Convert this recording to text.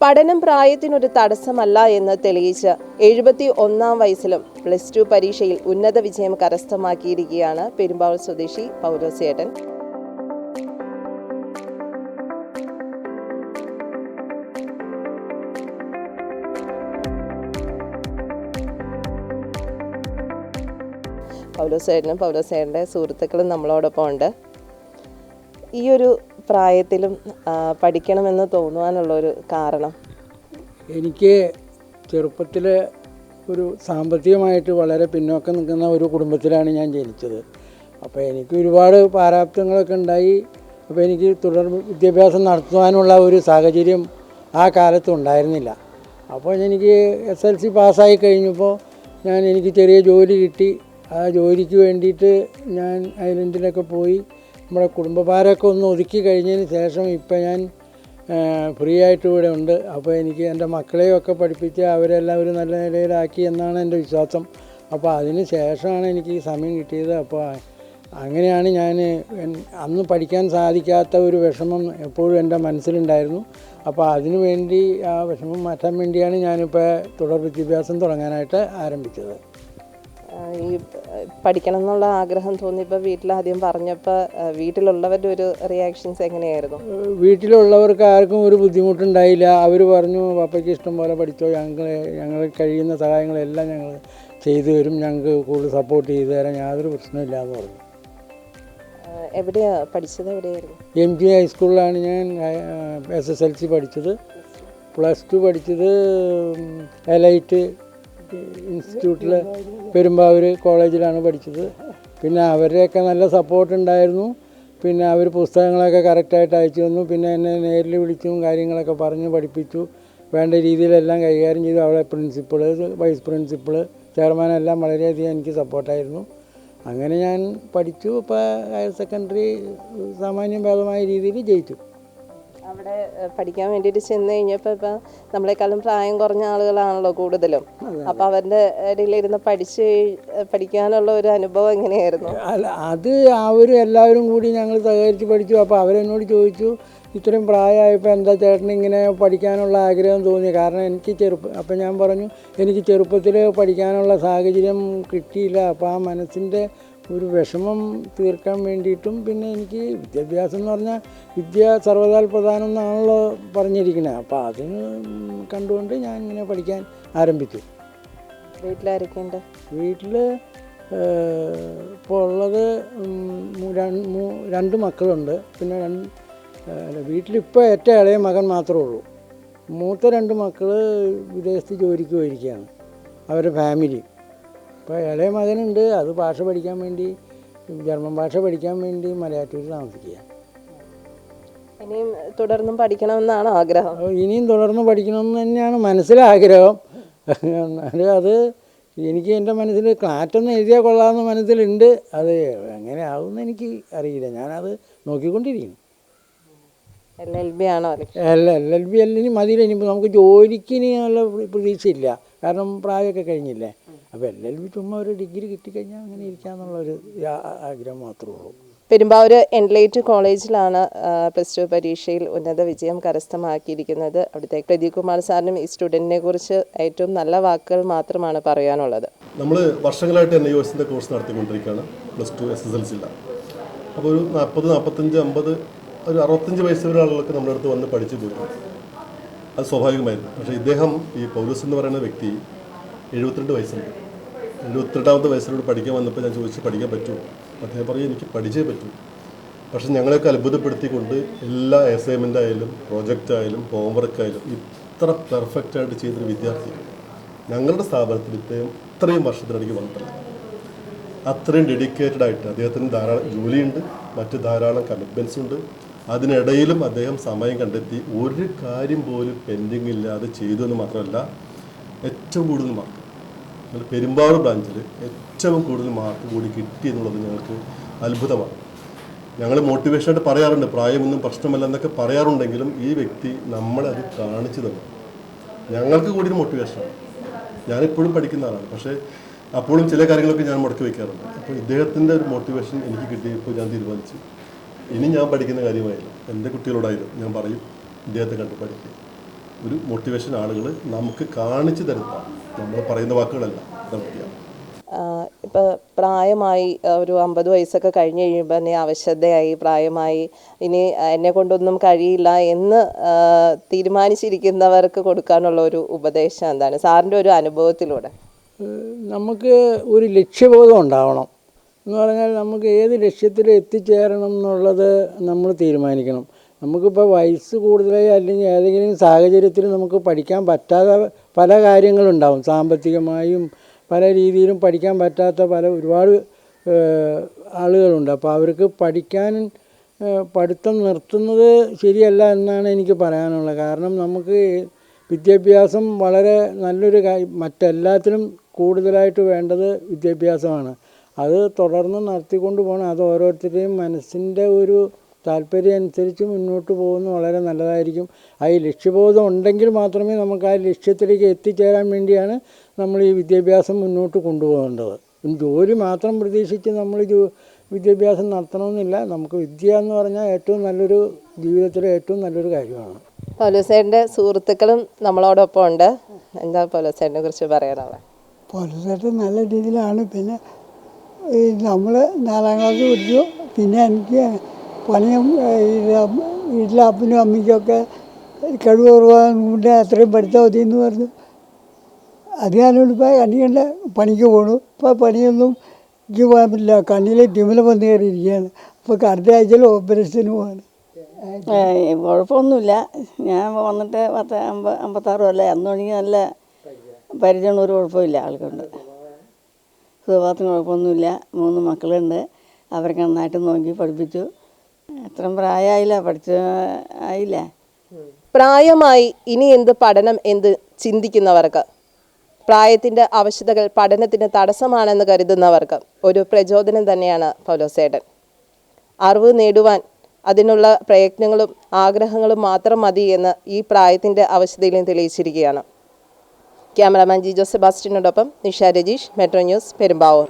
പഠനം പ്രായത്തിനൊരു തടസ്സമല്ല എന്ന് തെളിയിച്ച് എഴുപത്തി ഒന്നാം വയസ്സിലും പ്ലസ് ടു പരീക്ഷയിൽ ഉന്നത വിജയം കരസ്ഥമാക്കിയിരിക്കുകയാണ് പെരുമ്പാവൂർ സ്വദേശി പൗലോസേട്ടൻ. പൗലോസേട്ടനും പൗലോസേട്ടന്റെ സുഹൃത്തുക്കളും നമ്മളോടൊപ്പം ഉണ്ട് ഈ ഒരു പ്രായത്തിലും പഠിക്കണമെന്ന് തോന്നുവാനുള്ള ഒരു കാരണം? എനിക്ക് ചെറുപ്പത്തിൽ ഒരു സാമ്പത്തികമായിട്ട് വളരെ പിന്നോക്കം നിൽക്കുന്ന ഒരു കുടുംബത്തിലാണ് ഞാൻ ജനിച്ചത്. അപ്പോൾ എനിക്ക് ഒരുപാട് പാരാപ്തങ്ങളൊക്കെ ഉണ്ടായി. അപ്പോൾ എനിക്ക് തുടർ വിദ്യാഭ്യാസം നടത്തുവാനുള്ള ഒരു സാഹചര്യം ആ കാലത്ത് ഉണ്ടായിരുന്നില്ല. അപ്പോൾ എനിക്ക് എസ് എൽ സി പാസ്സായി കഴിഞ്ഞപ്പോൾ ഞാൻ എനിക്ക് ചെറിയ ജോലി കിട്ടി. ആ ജോലിക്ക് വേണ്ടിയിട്ട് ഞാൻ ഐലൻഡിലൊക്കെ പോയി. നമ്മുടെ കുടുംബഭാരമൊക്കെ ഒന്ന് ഒതുക്കി കഴിഞ്ഞതിന് ശേഷം ഇപ്പം ഞാൻ ഫ്രീ ആയിട്ട് ഇവിടെ ഉണ്ട്. അപ്പോൾ എനിക്ക് എന്റെ മക്കളെയൊക്കെ പഠിപ്പിച്ച് അവരെല്ലാം ഒരു നല്ല നിലയിലാക്കി എന്നാണ് എന്റെ വിശ്വാസം. അപ്പോൾ അതിന് ശേഷമാണ് എനിക്ക് ഈ സമയം കിട്ടിയത്. അപ്പോൾ അങ്ങനെയാണ് ഞാൻ അന്ന് പഠിക്കാൻ സാധിക്കാത്ത ഒരു വിഷമം എപ്പോഴും എന്റെ മനസ്സിലുണ്ടായിരുന്നു. അപ്പോൾ അതിനു വേണ്ടി ആ വിഷമം മാറ്റാൻ വേണ്ടിയാണ് ഞാനിപ്പോൾ തുടർ വിദ്യാഭ്യാസം തുടങ്ങാനായിട്ട് ആരംഭിച്ചത്. ഈ പഠിക്കണം എന്നുള്ള ആഗ്രഹം തോന്നിയപ്പോൾ വീട്ടിലാദ്യം പറഞ്ഞപ്പോൾ വീട്ടിലുള്ളവരുടെ ഒരു റിയാക്ഷൻസ് എങ്ങനെയായിരുന്നു? വീട്ടിലുള്ളവർക്ക് ആർക്കും ഒരു ബുദ്ധിമുട്ടുണ്ടായില്ല. അവർ പറഞ്ഞു പപ്പയ്ക്ക് ഇഷ്ടം പോലെ പഠിച്ചോ. ഞങ്ങൾ ഞങ്ങൾ കഴിയുന്ന സഹായങ്ങളെല്ലാം ഞങ്ങൾ ചെയ്തു തരും. ഞങ്ങൾക്ക് കൂടുതൽ സപ്പോർട്ട് ചെയ്തു തരാൻ യാതൊരു പ്രശ്നമില്ല എന്ന് പറഞ്ഞു. എവിടെയാണ് എവിടെയാ പഠിച്ചത്? എവിടെയായിരുന്നു? എം ജി ഹൈസ്കൂളിലാണ് ഞാൻ എസ് എസ് എൽ സി പഠിച്ചത്. പ്ലസ് ടു പഠിച്ചത് എലൈറ്റ് ഇൻസ്റ്റിറ്റ്യൂട്ടിൽ പെരുമ്പാവൂർ കോളേജിലാണ് പഠിച്ചത്. പിന്നെ അവരുടെയൊക്കെ നല്ല സപ്പോർട്ട് ഉണ്ടായിരുന്നു. പിന്നെ അവർ പുസ്തകങ്ങളൊക്കെ കറക്റ്റായിട്ട് അയച്ചു തന്നു. പിന്നെ എന്നെ നേരിൽ വിളിച്ചും കാര്യങ്ങളൊക്കെ പറഞ്ഞ് പഠിപ്പിച്ചു. വേണ്ട രീതിയിലെല്ലാം കൈകാര്യം ചെയ്തു. അവളെ പ്രിൻസിപ്പൾ വൈസ് പ്രിൻസിപ്പൾ ചെയർമാനെല്ലാം വളരെയധികം എനിക്ക് സപ്പോർട്ടായിരുന്നു അങ്ങനെ ഞാൻ പഠിച്ചു. ഇപ്പോൾ ഹയർ സെക്കൻഡറി സാമാന്യം ഭേദമായ രീതിയിൽ ജയിച്ചു. അവിടെ പഠിക്കാൻ വേണ്ടിയിട്ട് ചെന്ന് കഴിഞ്ഞപ്പോൾ ഇപ്പം നമ്മളെക്കാളും പ്രായം കുറഞ്ഞ ആളുകളാണല്ലോ കൂടുതലും. അപ്പം അവരുടെ ഇടയിലിരുന്ന് പഠിച്ച് പഠിക്കാനുള്ള ഒരു അനുഭവം എങ്ങനെയായിരുന്നു? അല്ല അത് അവർ എല്ലാവരും കൂടി ഞങ്ങൾ സഹകരിച്ച് പഠിച്ചു. അപ്പോൾ അവരെന്നോട് ചോദിച്ചു ഇത്രയും പ്രായമായപ്പോൾ എന്താ ചേട്ടൻ ഇങ്ങനെ പഠിക്കാനുള്ള ആഗ്രഹം തോന്നി കാരണം എനിക്ക് ചെറുപ്പം അപ്പം ഞാൻ പറഞ്ഞു എനിക്ക് ചെറുപ്പത്തിൽ പഠിക്കാനുള്ള സാഹചര്യം കിട്ടിയില്ല. അപ്പോൾ ആ മനസ്സിന്റെ ഒരു വിഷമം തീർക്കാൻ വേണ്ടിയിട്ടും പിന്നെ എനിക്ക് വിദ്യാഭ്യാസം എന്ന് പറഞ്ഞാൽ വിദ്യ സർവതാൽ പ്രധാനം എന്നാണല്ലോ പറഞ്ഞിരിക്കുന്നത്. അപ്പോൾ അതിന് കണ്ടുകൊണ്ട് ഞാൻ ഇങ്ങനെ പഠിക്കാൻ ആരംഭിച്ചു. വീട്ടിലാരൊക്കെയുണ്ട്? വീട്ടിൽ ഇപ്പോൾ ഉള്ളത് രണ്ട് മക്കളുണ്ട്. പിന്നെ രണ്ട് വീട്ടിലിപ്പോൾ ഏറ്റവും ഇളയ മകൻ മാത്രമേ ഉള്ളൂ. മൂത്ത രണ്ട് മക്കൾ വിദേശത്ത് ജോലിക്ക് പോയിരിക്കുകയാണ്. അവരുടെ ഫാമിലി. ഇപ്പോൾ ഇളയ മകനുണ്ട് അത് ഭാഷ പഠിക്കാൻ വേണ്ടി ജർമ്മൻ ഭാഷ പഠിക്കാൻ വേണ്ടി മലയാറ്റൂരിൽ താമസിക്കുക. ഇനിയും തുടർന്നും പഠിക്കണമെന്നാണ് ആഗ്രഹം. ഇനിയും തുടർന്ന് പഠിക്കണമെന്ന് തന്നെയാണ് മനസ്സിലാഗ്രഹം. എന്നാലും അത് എനിക്ക് എന്റെ മനസ്സിൽ ക്ലാറ്റൊന്നും എഴുതിയാൽ കൊള്ളാമെന്ന് മനസ്സിലുണ്ട്. അത് എങ്ങനെ ആവുമെന്ന് എനിക്ക് അറിയില്ല. ഞാനത് നോക്കിക്കൊണ്ടിരിക്കുന്നു. എൽ എൽ ബി ആണോ? അല്ല എൽ എൽ ബി ഇനി മതിയില്ല. ഇനി നമുക്ക് ജോലിക്ക് ഇനി നല്ല പ്രതീക്ഷയില്ല. കാരണം പ്രായമൊക്കെ കഴിഞ്ഞില്ലേ? അപ്പോൾ എൽ എൽ ബി ചുമ്മാ ഒരു ഡിഗ്രി കിട്ടിക്കഴിഞ്ഞാൽ അങ്ങനെ ഇരിക്കാന്നുള്ളൊരു ആഗ്രഹം മാത്രമേ ഉള്ളൂ. പെരുമ്പാവൂർ എൻലൈറ്റ് കോളേജിലാണ് പ്ലസ് ടു പരീക്ഷയിൽ ഉന്നത വിജയം കരസ്ഥമാക്കിയിരിക്കുന്നത്. അവിടുത്തെ പ്രദീപ് കുമാർ സാറിനും ഈ സ്റ്റുഡന്റിനെ കുറിച്ച് ഏറ്റവും നല്ല വാക്കുകൾ മാത്രമാണ് പറയാനുള്ളത്. നമ്മൾ വർഷങ്ങളായിട്ട് എൻ ഐ എസിന്റെ കോഴ്സ് നടത്തിക്കൊണ്ടിരിക്കുകയാണ് plus two S S L സിയിലാണ് അപ്പോൾ ഒരു നാൽപ്പത് നാൽപ്പത്തഞ്ച് അമ്പത് ഒരു അറുപത്തഞ്ച് വയസ്സ് വരെ ആളുകളൊക്കെ നമ്മുടെ അടുത്ത് വന്ന് പഠിച്ചു പോകും അത് സ്വാഭാവികമായിരുന്നു. പക്ഷേ ഇദ്ദേഹം ഈ പൗരസ് എന്ന് പറയുന്ന വ്യക്തി എഴുപത്തിരണ്ട് വയസ്സുണ്ട്. എഴുപത്തിരണ്ടാമത്തെ വയസ്സിലൂടെ പഠിക്കാൻ വന്നപ്പോൾ ഞാൻ ചോദിച്ചു പഠിക്കാൻ പറ്റുമോ അദ്ദേഹം പറയും എനിക്ക് പഠിച്ചേ പറ്റൂ. പക്ഷെ ഞങ്ങളെയൊക്കെ അത്ഭുതപ്പെടുത്തിക്കൊണ്ട് എല്ലാ അസൈൻമെന്റ് ആയാലും പ്രോജക്റ്റ് ആയാലും ഹോംവർക്ക് ആയാലും ഇത്ര പെർഫെക്റ്റ് ആയിട്ട് ചെയ്തൊരു വിദ്യാർത്ഥി ഞങ്ങളുടെ സ്ഥാപനത്തിൽ ഇത്രയും ഇത്രയും വർഷത്തിനിടയ്ക്ക് വന്നിട്ടില്ല. അത്രയും ഡെഡിക്കേറ്റഡ് ആയിട്ട് അദ്ദേഹത്തിന് ധാരാളം ജോലിയുണ്ട് മറ്റ് ധാരാളം കമ്മിറ്റ്മെന്റ്സ് ഉണ്ട്. അതിനിടയിലും അദ്ദേഹം സമയം കണ്ടെത്തി ഒരു കാര്യം പോലും പെൻഡിങ് ഇല്ലാതെ ചെയ്തു എന്ന് മാത്രമല്ല ഏറ്റവും കൂടുതൽ മാർക്ക് ഞങ്ങൾ പെരുമ്പാവൂർ ബ്രാഞ്ചിൽ ഏറ്റവും കൂടുതൽ മാർക്ക് കൂടി കിട്ടി എന്നുള്ളത് ഞങ്ങൾക്ക് അത്ഭുതമാണ്. ഞങ്ങൾ മോട്ടിവേഷനായിട്ട് പറയാറുണ്ട് പ്രായമൊന്നും പ്രശ്നമല്ല എന്നൊക്കെ പറയാറുണ്ടെങ്കിലും ഈ വ്യക്തി നമ്മളെ അത് കാണിച്ചു തന്നു. ഞങ്ങൾക്ക് കൂടി മോട്ടിവേഷനാണ് ഞാനിപ്പോഴും പഠിക്കുന്ന ആളാണ് പക്ഷേ അപ്പോഴും ചില കാര്യങ്ങളൊക്കെ ഞാൻ മുടക്കി വയ്ക്കാറുണ്ട് അപ്പോൾ ഇദ്ദേഹത്തിന്റെ ഒരു മോട്ടിവേഷൻ എനിക്ക് കിട്ടിയപ്പോൾ ഞാൻ തീരുമാനിച്ചു. ഇനി ഞാൻ പഠിക്കുന്ന കാര്യമായാലും എന്റെ കുട്ടികളോടായാലും ഞാൻ പറയും ഇദ്ദേഹത്തെ കണ്ട് പഠിക്കുക ഒരു മോട്ടിവേഷൻ ആളുകൾ നമുക്ക് കാണിച്ചു തരുന്നതാണ്. നമ്മൾ പറയുന്ന വാക്കുകളല്ല. പ്രവൃത്തിയാണ് ഇപ്പോൾ പ്രായമായി ഒരു അമ്പത് വയസ്സൊക്കെ കഴിഞ്ഞ് കഴിയുമ്പോൾ തന്നെ അവശതയായി പ്രായമായി ഇനി എന്നെ കൊണ്ടൊന്നും കഴിയില്ല എന്ന് തീരുമാനിച്ചിരിക്കുന്നവർക്ക് കൊടുക്കാനുള്ള ഒരു ഉപദേശം എന്താണ്? സാറിന്റെ ഒരു അനുഭവത്തിലൂടെ. നമുക്ക് ഒരു ലക്ഷ്യബോധം ഉണ്ടാവണം. എന്ന് പറഞ്ഞാൽ നമുക്ക് ഏത് ലക്ഷ്യത്തിൽ എത്തിച്ചേരണം എന്നുള്ളത് നമ്മൾ തീരുമാനിക്കണം. നമുക്കിപ്പോൾ വയസ്സ് കൂടുതലായി അല്ലെങ്കിൽ ഏതെങ്കിലും സാഹചര്യത്തിൽ നമുക്ക് പഠിക്കാൻ പറ്റാതെ പല കാര്യങ്ങളുണ്ടാവും. സാമ്പത്തികമായും പല രീതിയിലും പഠിക്കാൻ പറ്റാത്ത പല ഒരുപാട് ആളുകളുണ്ട്. അപ്പോൾ അവർക്ക് പഠിക്കാൻ പഠിത്തം നിർത്തുന്നത് ശരിയല്ല എന്നാണ് എനിക്ക് പറയാനുള്ളത്. കാരണം നമുക്ക് വിദ്യാഭ്യാസം വളരെ നല്ലൊരു മറ്റെല്ലാത്തിനും കൂടുതലായിട്ട് വേണ്ടത് വിദ്യാഭ്യാസമാണ്. അത് തുടർന്ന് നടത്തിക്കൊണ്ട് പോകണം അത് ഓരോരുത്തരുടെയും മനസ്സിന്റെ ഒരു താല്പര്യം അനുസരിച്ച് മുന്നോട്ട് പോകുന്നത് വളരെ നല്ലതായിരിക്കും. ആ ഈ ലക്ഷ്യബോധം ഉണ്ടെങ്കിൽ മാത്രമേ നമുക്ക് ആ ലക്ഷ്യത്തിലേക്ക് എത്തിച്ചേരാൻ വേണ്ടിയാണ് നമ്മൾ ഈ വിദ്യാഭ്യാസം മുന്നോട്ട് കൊണ്ടുപോകേണ്ടത്. ജോലി മാത്രം പ്രതീക്ഷിച്ച് നമ്മൾ ജോ വിദ്യാഭ്യാസം നടത്തണമെന്നില്ല. നമുക്ക് വിദ്യ എന്ന് പറഞ്ഞാൽ ഏറ്റവും നല്ലൊരു ജീവിതത്തിലെ ഏറ്റവും നല്ലൊരു കാര്യമാണ്. പൗലോസേന്റെ സുഹൃത്തുക്കളും നമ്മളോടൊപ്പം ഉണ്ട്. എന്താ പൗലോസേനെ കുറിച്ച് പറയാനുള്ളത് പൊലസേട്ട് നല്ല രീതിയിലാണ്. പിന്നെ നമ്മൾ നാലാം ക്ലാസ് പഠിച്ചു. പിന്നെ എനിക്ക് പണിയും വീട്ടിലെ അപ്പനും അമ്മയ്ക്കൊക്കെ കഴിവ് കുറവാകുകൊണ്ട് അത്രയും പഠിച്ചാൽ മതി എന്ന് പറഞ്ഞു. അത് ഞാനോട് ഇപ്പോൾ കണ്ണികണ്ട പണിക്ക് പോണു. ഇപ്പോൾ പണിയൊന്നും എനിക്ക് പോകാൻ പറ്റില്ല. കണ്ണിലെ തിമില വന്ന് കയറിയിരിക്കുകയാണ്. അപ്പോൾ അടുത്ത ആഴ്ചയിൽ ഓപ്പറേഷന് പോവാണ്. കുഴപ്പമൊന്നുമില്ല. ഞാൻ വന്നിട്ട് പത്ത് അമ്പ അമ്പത്താറ് കൊല്ലം. അന്ന് തുടങ്ങി നല്ല പരിചയമുള്ള ഒരു കുഴപ്പമില്ല ആൾക്കുണ്ട്. സുഖഭാഗത്തിന് കുഴപ്പമൊന്നുമില്ല. മൂന്ന് മക്കളുണ്ട്. അവരൊക്കെ നന്നായിട്ട് നോക്കി പഠിപ്പിച്ചു. അത്രയും പ്രായമായില്ല പഠിച്ച ആയില്ല. പ്രായമായി ഇനി എന്ത് പഠനം എന്ത് ചിന്തിക്കുന്നവർക്ക്? പ്രായത്തിന്റെ ആവശ്യതകൾ പഠനത്തിന് തടസ്സമാണെന്ന് കരുതുന്നവർക്ക് ഒരു പ്രചോദനം തന്നെയാണ് പൗലോസേട്ടൻ. അറിവ് നേടുവാൻ അതിനുള്ള പ്രയത്നങ്ങളും ആഗ്രഹങ്ങളും മാത്രം മതി എന്ന് ഈ പ്രായത്തിന്റെ അവശതയിലും തെളിയിച്ചിരിക്കുകയാണ്. ക്യാമറാമാൻ ജി ജോസെബാസ്റ്റിനോടൊപ്പം നിഷ രജീഷ് മെട്രോ ന്യൂസ് പെരുമ്പാവൂർ.